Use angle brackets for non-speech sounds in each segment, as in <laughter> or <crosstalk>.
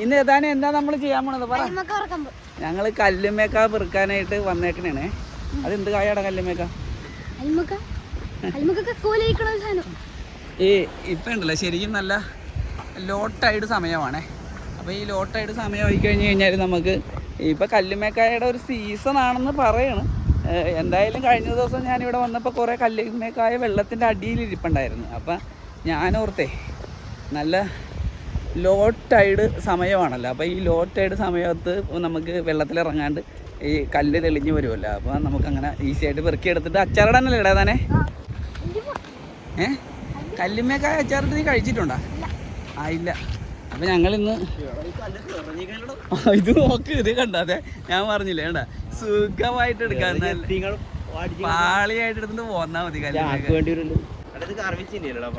ഇന്ന് ഏതാനും എന്താ നമ്മൾ ചെയ്യാൻ പോണത്? പറ. ഞങ്ങൾ കല്ലുമേക്ക പെറുക്കാനായിട്ട് വന്നേക്കണേ അതെന്ത് കായാടാ കല്ലുമേക്ക? ഏ ഇപ്പം ഉണ്ടല്ലോ. ശരിക്കും നല്ല ലോട്ടായിട്ട് സമയമാണേ. അപ്പോൾ ഈ ലോട്ടായിട്ട് ആയി കഴിഞ്ഞു കഴിഞ്ഞാൽ നമുക്ക് ഇപ്പൊ കല്ലുമേക്കായുടെ ഒരു സീസൺ ആണെന്ന് പറയണം. എന്തായാലും കഴിഞ്ഞ ദിവസം ഞാൻ ഇവിടെ വന്നപ്പോൾ കുറേ കല്ലുമേക്കായ വെള്ളത്തിന്റെ അടിയിൽ ഇരിപ്പുണ്ടായിരുന്നു അപ്പം ഞാനോർത്തേ നല്ല ലോ ടൈഡ് സമയമാണല്ലോ. അപ്പോൾ ഈ ലോ ടൈഡ് സമയത്ത് നമുക്ക് വെള്ളത്തിലിറങ്ങാണ്ട് ഈ കല്ല് തെളിഞ്ഞ് വരുമല്ലോ. അപ്പോൾ നമുക്കങ്ങനെ ഈസി ആയിട്ട് പെറുക്കി എടുത്തിട്ട് അച്ചാറിടാനല്ലേ ഇടാ തന്നെ ഏ? കല്ലുമ്മേക്കായ അച്ചാറിട്ട് നീ കഴിച്ചിട്ടുണ്ടോ? ആ ഇല്ല. അപ്പം ഞങ്ങൾ ഇന്ന് ഇത് നോക്ക് ഇത് കണ്ടാതെ ഞാൻ പറഞ്ഞില്ലേ കണ്ട? സുഖമായിട്ട് എടുക്കാൻ നല്ല പാളിയായിട്ട് എടുത്തിട്ട് പോന്നാ മതി കല്ലുമ്മേക്കായ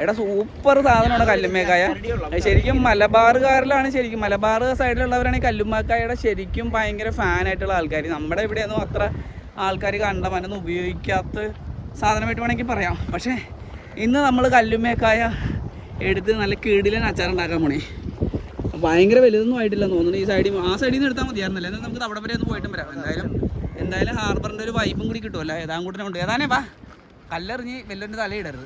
എടാ സൂപ്പർ സാധനമാണ് കല്ലുമ്മേക്കായ. ശരിക്കും മലബാറുകാരിലാണ് ശരിക്കും. മലബാർ സൈഡിലുള്ളവരാണ് ഈ കല്ലുമേക്കായയുടെ ശരിക്കും ഭയങ്കര ഫാനായിട്ടുള്ള ആൾക്കാർ നമ്മുടെ ഇവിടെയൊന്നും അത്ര ആൾക്കാർ കണ്ടമാനൊന്നും ഉപയോഗിക്കാത്ത സാധനമായിട്ട് വേണമെങ്കിൽ പറയാം. പക്ഷേ ഇന്ന് നമ്മൾ കല്ലുമ്മേക്കായ എടുത്ത് നല്ല കീടിലൻ അച്ചാറുണ്ടാക്കാൻ പോണേ. ഭയങ്കര വലുതൊന്നും ആയിട്ടില്ല തോന്നുന്നു. ഈ സൈഡിൽ ആ സൈഡിൽ നിന്ന് എടുത്താൽ മതിയായിരുന്നല്ലേ? എന്നാൽ നമുക്ക് അവിടെ വരെ ഒന്ന് പോയിട്ടും വരാം. എന്തായാലും എന്തായാലും ഹാർബറിന്റെ ഒരു വൈബും കൂടി കിട്ടുമല്ലോ ഏതാങ്കൂട്ടിനെ കൊണ്ട് ഏതാനേ വാ. കല്ലെറിഞ്ഞ് വെല്ലോന്റെ തലയിടരുത്.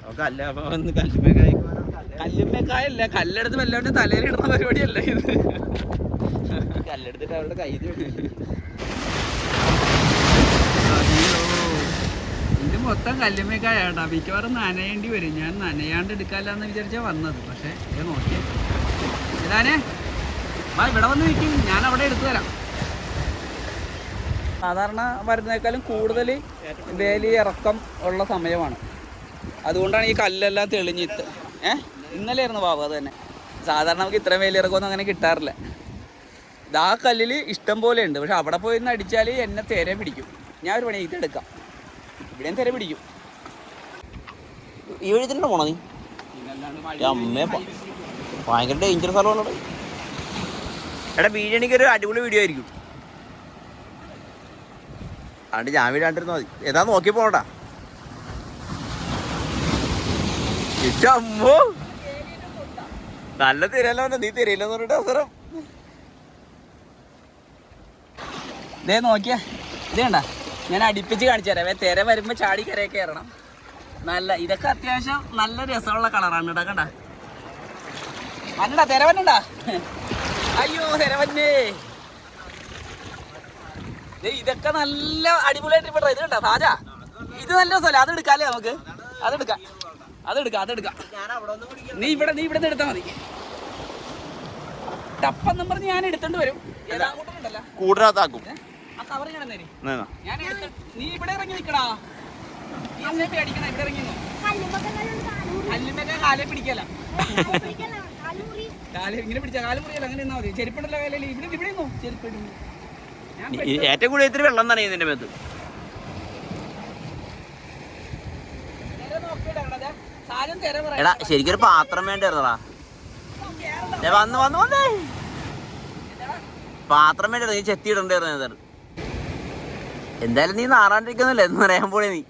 കല്ലുമ്മേക്കായല്ല കല്ലെടുത്ത് വെല്ലോന്റെ തലയിലിടുന്ന പരിപാടിയല്ല ഇത്. കല്ലെടുത്തിട്ട് അവരുടെ കൈ. ഇത് മൊത്തം കല്ലുമ്മക്കായാണ്ടാ മിക്കവാറും നനയേണ്ടി വരും. ഞാൻ നനയാണ്ട് എടുക്കാല്ലാന്ന് വിചാരിച്ചാ വന്നത്. പക്ഷെ ഇത് നോക്കിയേ. ഇതാനേ ഇവിടെ വന്ന് നിൽക്കും ഞാൻ അവിടെ എടുത്തു തരാം. സാധാരണ വരുന്നേക്കാളും കൂടുതൽ വേലി ഇറക്കം ഉള്ള സമയമാണ്. അതുകൊണ്ടാണ് ഈ കല്ലെല്ലാം തെളിഞ്ഞിട്ട്. ഏ? ഇന്നലെ ആയിരുന്നു ബാബു അത് തന്നെ. സാധാരണ നമുക്ക് ഇത്രയും വേലി ഇറക്കമൊന്നും അങ്ങനെ കിട്ടാറില്ല. ഇത് ആ കല്ലിൽ ഇഷ്ടം പോലെ ഉണ്ട്. പക്ഷെ അവിടെ പോയി നിന്ന് അടിച്ചാൽ എന്നെ തിര പിടിക്കും. ഞാൻ ഒരു പണി ഇതെടുക്കാം ഇവിടെയും തിര പിടിക്കും. ഈ വഴി തന്നെ പോണോ നീ? അമ്മേ ഭയങ്കര ഡേഞ്ചർ സ്ഥലമാണ് എടാ ബിരിയാണിക്ക് ഒരു അടിപൊളി വീഡിയോ ആയിരിക്കും. അതുകൊണ്ട് ഞാൻ വീടാണ്ടിരുന്ന മതി ഏതാ നോക്കി പോകണ്ടാ. അമ്മോ നല്ല തിരയല്ലോ നീ തിരയില്ലെന്ന് പറഞ്ഞിട്ട് അവസരം. ഇതേ നോക്കിയാ. ഇതേ കണ്ട? ഞാൻ അടിപ്പിച്ച് കാണിച്ചു തരാം. തിര വരുമ്പോൾ ചാടി കരയെ കയറണം നല്ല ഇതൊക്കെ അത്യാവശ്യം നല്ല രസമുള്ള കളറാണ് കേട്ടോ കണ്ട? വന്നടാ തിര വന്നണ്ടാ അയ്യോ തിര വന്നേ. ഇതൊക്കെ നല്ല അടിപൊളിയായിട്ട് ഇപ്പൊ ഇത് കണ്ട താജ ഇത് നല്ല സ്ഥലം അത് എടുക്കാല്ലേ നമുക്ക്? അതെടുക്കാം അതെടുക്കാം അതെടുക്കാം നീ ഇവിടെ നീ ഇവിടെ നിന്ന് എടുത്താൽ മതി. ടപ്പെന്നും പറഞ്ഞ് ഞാൻ എടുത്തോണ്ട് വരും. കൂടുതലാക്കും കൂടുതലാത്താക്കും ആ കവർ ഞാൻ നീ ഇവിടെ ഇറങ്ങി നിക്കടാ നീ എന്നെ പേടിക്കണ ഇവിടെ ഇറങ്ങി കാലെ പിടിക്കല കാൽ ഇങ്ങനെ പിടിച്ച കാൽ മുറിയല്ല അങ്ങനെ നിന്നാ മതി. ചെരുപ്പുണ്ടല്ലോ കാലിൽ ഇവിടെ ഇവിടെ നിന്നോ ചെരുപ്പ് ഇടുന്നു. ഞാൻ പെട്ടു. ഏറ്റവും കൂടുതൽ ഇത്തിരി വെള്ളം നനയും നിന്റെ മേത്ത്. എടാ, ശരിക്കൊരു പാത്രം വേണ്ടായിരുന്നടാ വന്ന് വന്ന് വന്നേ. പാത്രം വേണ്ട നീ ചെത്തി ഇടണ്ടായിരുന്നു ഏതായാലും എന്തായാലും നീ നാറാണ്ടിരിക്കുന്നില്ല? എന്ന് പറയാൻ പോണേ നീ.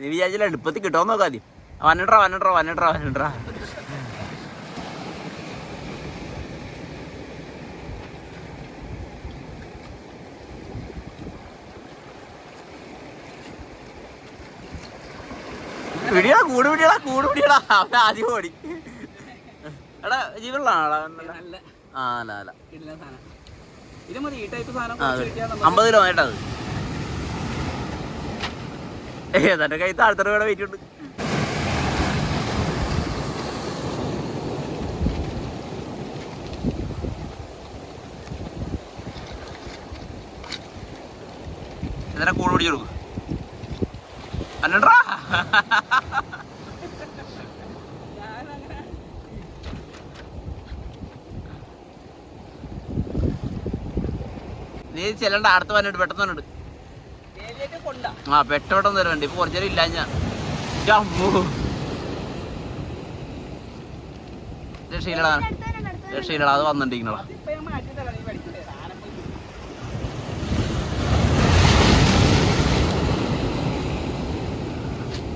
നീ വിചാരിച്ചില്ല അടുപ്പത്തിൽ കിട്ടുമോ നോക്കാതി വന്നിട്ടാ വന്നിട്രാ വന്നിട്രാ വന്നിട്രാ വന്നിട്രാ പിടിയടാ കൂട് പിടിയടാ കൂട് പിടിയടാ അവൻ ആദ്യം ഓടി. എടാ നല്ല ആ അല്ല അല്ല. അമ്പത് കിലോ കേട്ടത് ഏ തന്റെ കൈ താഴ്ത്തറ കൂടെ വെയിറ്റ് ഉണ്ട്. എന്നിട്ട് കൂട് പിടിച്ചു കൊടുക്കും. അല്ലണ്ടാ നീ ചെല്ലണ്ട അടുത്ത് വന്നിട്ട് പെട്ടെന്ന് വന്നിട്ട്. ആ കൊണ്ടാ. ആ തരണ്ട് ഇപ്പൊ കുറച്ചു നേരം ഇല്ല ഞാൻ. രക്ഷയില്ലടാ. രക്ഷയില്ലടാ അത് വന്നിട്ടിരിക്കണടാ അതിപ്പോ ഞാൻ മാറ്റി തരാം നീ പഠിക്കണ്ടേ സാധനം പോയി.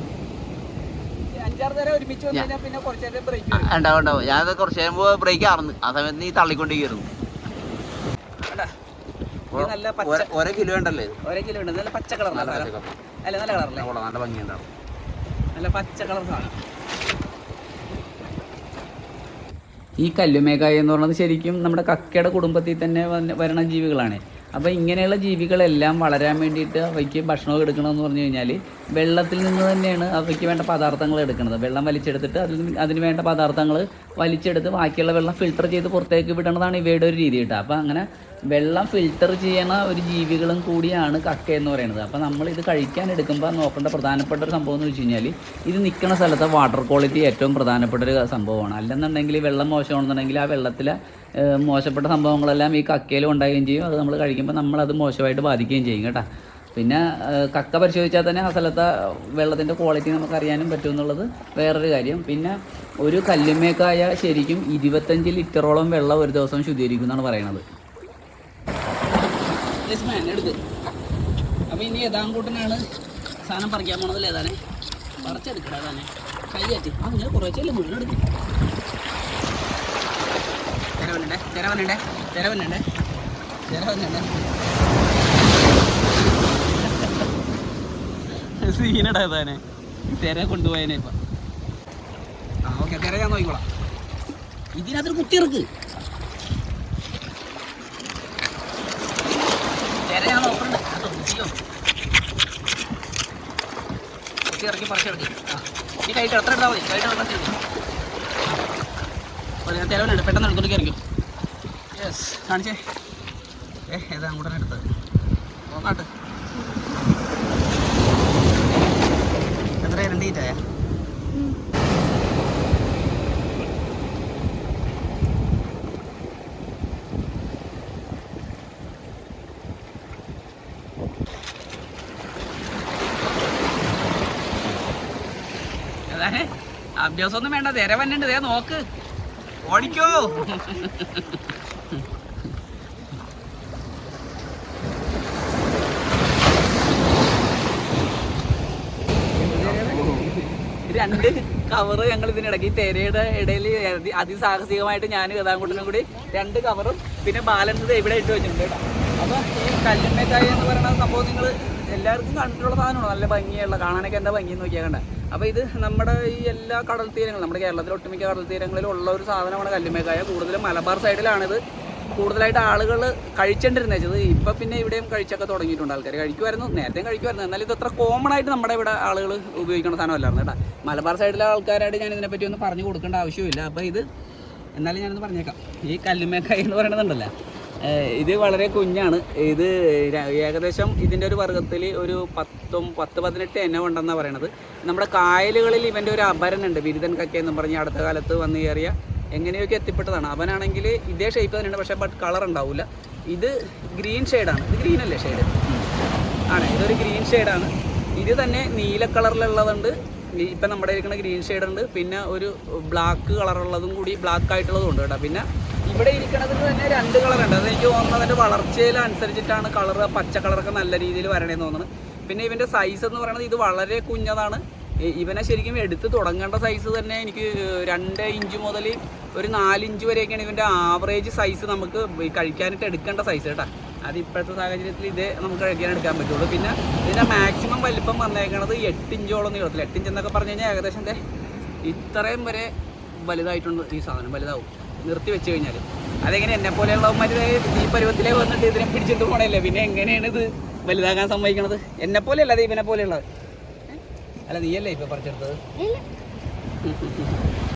ഈ അഞ്ചാറ് നേരം ഒരുമിച്ച് വന്നു കഴിഞ്ഞാൽ പിന്നെ കുറച്ച് നേരം ബ്രേക്ക് വരും ഉണ്ടാവും ഉണ്ടാവും. ഞാനത് കുറച്ച് കഴിയുമ്പോ ബ്രേക്ക് ആർന്ന് ആ സമയത്ത് നീ തള്ളിക്കൊണ്ടിരിക്കുന്നു കണ്ടാ? ഇത് നല്ല പച്ച ഓരോ കിലോ ഉണ്ടല്ലേ? ഒരേ കിലോ ഉണ്ട്. നല്ല പച്ച കളർ നല്ല അല്ല നല്ല കളറല്ലേ? നല്ല ഭംഗിയുണ്ടാവും. നല്ല പച്ച കളർ സാധനം. ഈ കല്ലുമേക്കായ എന്ന് പറയുന്നത് ശരിക്കും നമ്മുടെ കക്കയുടെ കുടുംബത്തിൽ തന്നെ വരണ ജീവികളാണ്. അപ്പോൾ ഇങ്ങനെയുള്ള ജീവികളെല്ലാം വളരാൻ വേണ്ടിയിട്ട് അവയ്ക്ക് ഭക്ഷണം എടുക്കണമെന്ന് പറഞ്ഞു കഴിഞ്ഞാൽ വെള്ളത്തിൽ നിന്ന് തന്നെയാണ് അവയ്ക്ക് വേണ്ട പദാർത്ഥങ്ങൾ എടുക്കുന്നത്. വെള്ളം വലിച്ചെടുത്തിട്ട് അതിൽ അതിന് വേണ്ട പദാർത്ഥങ്ങൾ വലിച്ചെടുത്ത് ബാക്കിയുള്ള വെള്ളം ഫിൽട്ടർ ചെയ്ത് പുറത്തേക്ക് വിടണതാണ് ഇവയുടെ ഒരു രീതി കേട്ടോ. അപ്പോൾ അങ്ങനെ വെള്ളം ഫിൽട്ടർ ചെയ്യണ ഒരു ജീവികളും കൂടിയാണ് കക്ക എന്ന് പറയുന്നത്. അപ്പോൾ നമ്മൾ ഇത് കഴിക്കാൻ എടുക്കുമ്പോൾ നോക്കേണ്ട പ്രധാനപ്പെട്ട ഒരു സംഭവം എന്ന് വെച്ച് കഴിഞ്ഞാൽ ഇത് നിൽക്കുന്ന സ്ഥലത്തെ വാട്ടർ ക്വാളിറ്റി ഏറ്റവും പ്രധാനപ്പെട്ട ഒരു സംഭവമാണ്. അല്ലെന്നുണ്ടെങ്കിൽ വെള്ളം മോശമാണെന്നുണ്ടെങ്കിൽ ആ വെള്ളത്തിലെ മോശപ്പെട്ട സംഭവങ്ങളെല്ലാം ഈ കക്കയിലും ഉണ്ടാകുകയും ചെയ്യും. അത് നമ്മൾ കഴിക്കുമ്പോൾ നമ്മളത് മോശമായിട്ട് ബാധിക്കുകയും ചെയ്യും കേട്ടോ. പിന്നെ കക്ക പരിശോധിച്ചാൽ തന്നെ ആ സ്ഥലത്തെ വെള്ളത്തിന്റെ ക്വാളിറ്റി നമുക്ക് അറിയാനും പറ്റും എന്നുള്ളത് വേറൊരു കാര്യം. പിന്നെ ഒരു കല്ലുമേക്കായ ശരിക്കും ഇരുപത്തഞ്ച് ലിറ്ററോളം വെള്ളം ഒരു ദിവസം ശുദ്ധീകരിക്കും എന്നാണ് പറയണത് എടുത്ത് അപ്പോൾ ഇനി യഥാങ്കൂട്ടനാണ് സാധനം പറിക്കാൻ പോണതല്ലേ ഏതാനെ പറിച്ചെടുക്കടാ തന്നെ കയറ്റി. ആ ഇങ്ങനെ കുറച്ചല്ലേ മുഴുവൻ എടുക്കും. ചെരവനുണ്ടേ ചെരവനുണ്ടേ ചെരവനുണ്ടേ ചെരവനുണ്ടേ സീനടാ താനെ തെര കൊണ്ടുപോയനെ ഇപ്പൊ. ആ ഓക്കെ തിര ഞാൻ നോക്കിക്കോളാം. ഇതിനകത്തൊരു കുത്തിയിറക്ക് കുത്തിയിറക്കി പറിച്ചെടുക്ക് ആ ഈ കൈട്ട് എത്ര ഇട്ടാൽ മതി? കൈട്ട് വെള്ളം ചെയ്തു ഞാൻ തെരവനുണ്ട് പെട്ടെന്ന് എടുത്തോണ്ട് കയറിക്കും യെസ് കാണിച്ചേ. ഏ ഏതാ അങ്ങോട്ടാണ് എടുത്തത്? നോക്കാട്ട്. എത്ര രണ്ട് ഈറ്റായ അഭ്യാസമൊന്നും വേണ്ട തിര വന്നുണ്ട് ദേ നോക്ക്. ഓടിക്കോ. രണ്ട് കവറ് ഞങ്ങൾ ഇതിനിടയ്ക്ക് തെരയുടെ ഇടയിൽ അതി- അതിസാഹസികമായിട്ട് ഞാൻ ഗതാകുട്ടനും കൂടി രണ്ട് കവറും പിന്നെ ബാലൻസ് ഇവിടെ ഇട്ട് വെച്ചിട്ടുണ്ട് കേട്ടോ. അപ്പൊ ഈ കല്ലുമ്മേക്കായ എന്ന് പറയുന്ന സംഭവം നിങ്ങൾ എല്ലാവർക്കും കണ്ടിട്ടുള്ള സാധനമാണ്. നല്ല ഭംഗിയുള്ള കാണാനൊക്കെ എന്താ ഭംഗി നോക്കിയാൽ കണ്ട. അപ്പോൾ ഇത് നമ്മുടെ ഈ എല്ലാ കടൽ തീരങ്ങളും നമ്മുടെ കേരളത്തിലെ ഒട്ടുമിക്ക കടൽ തീരങ്ങളിലും ഉള്ള ഒരു സാധനമാണ് കല്ലുമേക്കായ കൂടുതലും മലബാർ സൈഡിലാണിത്. കൂടുതലായിട്ട് ആളുകൾ കഴിച്ചോണ്ടിരുന്നത് വെച്ചത് ഇപ്പം പിന്നെ ഇവിടെയും കഴിച്ചൊക്കെ തുടങ്ങിയിട്ടുണ്ട് ആൾക്കാർ കഴിക്കുമായിരുന്നു നേരത്തെ കഴിക്കുമായിരുന്നു എന്നാലും ഇത് അത്ര കോമൺ ആയിട്ട് നമ്മുടെ ഇവിടെ ആളുകൾ ഉപയോഗിക്കുന്ന സാധനമല്ലായിരുന്നു കേട്ടോ. മലബാർ സൈഡിലെ ആൾക്കാരായിട്ട് ഞാൻ ഇതിനെപ്പറ്റി ഒന്ന് പറഞ്ഞു കൊടുക്കേണ്ട ആവശ്യമില്ല അപ്പോൾ ഇത് എന്നാലും ഞാനൊന്ന് പറഞ്ഞേക്കാം. ഈ കല്ലുമേക്കായ എന്ന് പറയുന്നതുണ്ടല്ലോ ഏഹ് ഇത് വളരെ കുഞ്ഞാണ്. ഇത് ഏകദേശം ഇതിന്റെ ഒരു വർഗത്തിൽ ഒരു പത്തും പത്ത് പതിനെട്ട് എന്നെ ഉണ്ടെന്നാണ് പറയണത്. നമ്മുടെ കായലുകളിൽ ഇവന്റെ ഒരു അപരനുണ്ട് ബിരുദൻ കക്ക എന്നും പറഞ്ഞ് അടുത്ത കാലത്ത് വന്ന് കയറിയ എങ്ങനെയൊക്കെ എത്തിപ്പെട്ടതാണ്. അവനാണെങ്കിൽ ഇതേ ഷേപ്പ് തന്നെയാണ് പക്ഷേ ബട്ട് കളർ ഉണ്ടാവില്ല ഇത് ഗ്രീൻ ഷെയ്ഡാണ് ഇത് ഗ്രീൻ അല്ലേ ഷെയ്ഡ് ആണ്. ഇതൊരു ഗ്രീൻ ഷെയ്ഡാണ് ഇത് തന്നെ നീല കളറിലുള്ളതുണ്ട് ഇപ്പം നമ്മുടെ ഇരിക്കുന്ന ഗ്രീൻ ഷെയ്ഡ് ഉണ്ട്. പിന്നെ ഒരു ബ്ലാക്ക് കളറുള്ളതും കൂടി ബ്ലാക്ക് ആയിട്ടുള്ളതും ഉണ്ട് കേട്ടോ. പിന്നെ ഇവിടെ ഇരിക്കണതിന് തന്നെ രണ്ട് കളറുണ്ട് അത് എനിക്ക് തോന്നുന്നത് അതിന്റെ വളർച്ചയിലനുസരിച്ചിട്ടാണ് കളർ പച്ച കളറൊക്കെ നല്ല രീതിയിൽ വരണേന്ന് തോന്നുന്നത്. പിന്നെ ഇവന്റെ സൈസ് എന്ന് പറയുന്നത് ഇത് വളരെ കുഞ്ഞതാണ്. ഇവനെ ശരിക്കും എടുത്ത് തുടങ്ങേണ്ട സൈസ് തന്നെ എനിക്ക് രണ്ട് ഇഞ്ച് മുതൽ ഒരു നാലിഞ്ച് വരെയൊക്കെയാണ് ഇവന്റെ ആവറേജ് സൈസ് നമുക്ക് കഴിക്കാനായിട്ട് എടുക്കേണ്ട സൈസ് കേട്ടോ. അത് ഇപ്പോഴത്തെ സാഹചര്യത്തിൽ ഇതേ നമുക്ക് കഴിക്കാൻ എടുക്കാൻ പറ്റുള്ളൂ. പിന്നെ ഇതിന്റെ മാക്സിമം വലിപ്പം വന്നേക്കണത് എട്ട് ഇഞ്ചോളം നീളത്തിൽ എട്ട് ഇഞ്ച് എന്നൊക്കെ പറഞ്ഞു കഴിഞ്ഞാൽ ഏകദേശം ഇത്രയും വരെ വലുതായിട്ടുണ്ട് ഈ സാധനം. വലുതാവും. നിർത്തി വെച്ച് കഴിഞ്ഞാൽ അതെങ്ങനെ എന്നെ പോലെയുള്ളവന്മാർ ഈ പരുവത്തിലേക്ക് വന്നിട്ട് ഇതിനെ പിടിച്ചിട്ട് പോണല്ലേ പിന്നെ എങ്ങനെയാണ് ഇത് വലുതാകാൻ സമ്മതിക്കണത്? എന്നെ പോലെയല്ല ദീപിനെ പോലെയുള്ളത്? അല്ല നീയല്ലേ ഇപ്പൊ പറിച്ചെടുത്തത്? <laughs>